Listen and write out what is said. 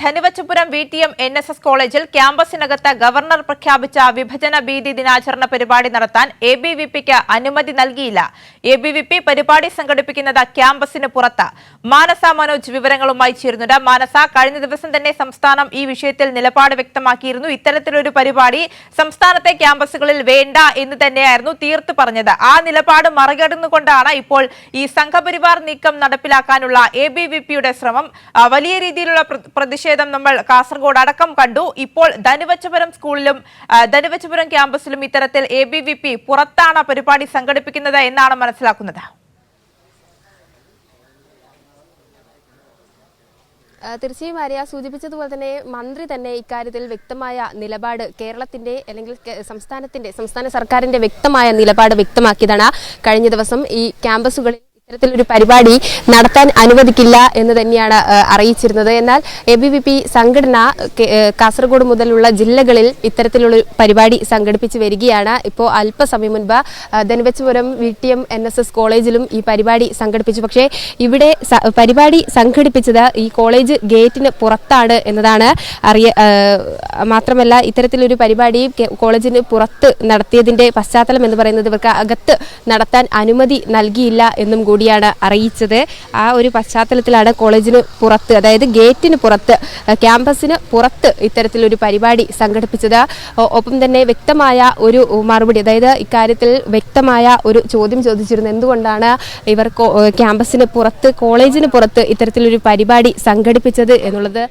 Dhanuvachapuram V T M N S S കോളേജിൽ ക്യാമ്പസിനകത്ത് governor പ്രഖ്യാപിച്ച വിഭജന ഭീതി ദിനാചരണ പരിപാടി നടത്താൻ എ ബി വി പിക്ക് അനുമതി നൽകിയില്ല. എ ബി വി പി പരിപാടി സംഘടിപ്പിക്കുന്നത് ക്യാമ്പസിന് പുറത്ത്. മാനസ മനോജ് വിവരങ്ങളുമായി ചേരുന്നുണ്ട്. മാനസ കഴിഞ്ഞ ദിവസം തന്നെ സംസ്ഥാനം ഈ വിഷയത്തിൽ നിലപാട് വ്യക്തമാക്കിയിരുന്നു. ഇത്തരത്തിലൊരു പരിപാടി സംസ്ഥാനത്തെ ക്യാമ്പസുകളിൽ വേണ്ട എന്ന് തന്നെയായിരുന്നു തീർത്തു പറഞ്ഞത്. ആ നിലപാട് മറികടന്നുകൊണ്ടാണ് ഇപ്പോൾ ഈ സംഘപരിവാർ നീക്കം നടപ്പിലാക്കാനുള്ള എ ബി വി പിയുടെ ശ്രമം വലിയ രീതിയിലുള്ള പ്രതിഷേധം നമ്മൾ കാസർഗോഡ് അടക്കം കണ്ടു. ഇപ്പോൾ ധനുവച്ചപുരം സ്കൂളിലും ധനുവച്ചപുരം ക്യാമ്പസിലും ഇത്തരത്തിൽ എ ബി വി പി പുറത്താണ് പരിപാടി സംഘടിപ്പിക്കുന്നത് എന്നാണ് മനസ്സിലാക്കുന്നത്. തീർച്ചയായും ആര്യ സൂചിപ്പിച്ചതുപോലെ തന്നെ മന്ത്രി തന്നെ ഇക്കാര്യത്തിൽ വ്യക്തമായ നിലപാട് കേരളത്തിന്റെ അല്ലെങ്കിൽ സംസ്ഥാനത്തിന്റെ സംസ്ഥാന സർക്കാരിന്റെ വ്യക്തമായ നിലപാട് വ്യക്തമാക്കിയതാണ്. കഴിഞ്ഞ ദിവസം ഈ ക്യാമ്പസുകളിൽ ഇത്തരത്തിലൊരു പരിപാടി നടത്താൻ അനുവദിക്കില്ല എന്ന് തന്നെയാണ് അറിയിച്ചിരുന്നത്. എന്നാൽ എ ബി വി പി സംഘടന കാസർഗോഡ് മുതലുള്ള ജില്ലകളിൽ ഇത്തരത്തിലുള്ള പരിപാടി സംഘടിപ്പിച്ചു വരികയാണ്. ഇപ്പോൾ അല്പസമയം മുൻപ് Dhanuvachapuram V T M N S S കോളേജിലും ഈ പരിപാടി സംഘടിപ്പിച്ചു. പക്ഷേ ഇവിടെ പരിപാടി സംഘടിപ്പിച്ചത് ഈ കോളേജ് ഗേറ്റിന് പുറത്താണ് എന്നതാണ് അറിയ മാത്രമല്ല ഇത്തരത്തിലൊരു പരിപാടി കോളേജിന് പുറത്ത് നടത്തിയതിന്റെ പശ്ചാത്തലം എന്ന് പറയുന്നത് ഇവർക്ക് അകത്ത് നടത്താൻ അനുമതി നൽകിയില്ല എന്നും കൂടിയാണ് അറിയിച്ചത്. ആ ഒരു പശ്ചാത്തലത്തിലാണ് കോളേജിന് പുറത്ത് അതായത് ഗേറ്റിന് പുറത്ത് ക്യാമ്പസിന് പുറത്ത് ഇത്തരത്തിലൊരു പരിപാടി സംഘടിപ്പിച്ചത്. ഒപ്പം തന്നെ വ്യക്തമായ ഒരു മറുപടി അതായത് ഇക്കാര്യത്തിൽ വ്യക്തമായ ഒരു ചോദ്യം ചോദിച്ചിരുന്നു. എന്തുകൊണ്ടാണ് ഇവർ ക്യാമ്പസിന് പുറത്ത് കോളേജിന് പുറത്ത് ഇത്തരത്തിലൊരു പരിപാടി സംഘടിപ്പിച്ചത് എന്നുള്ളത്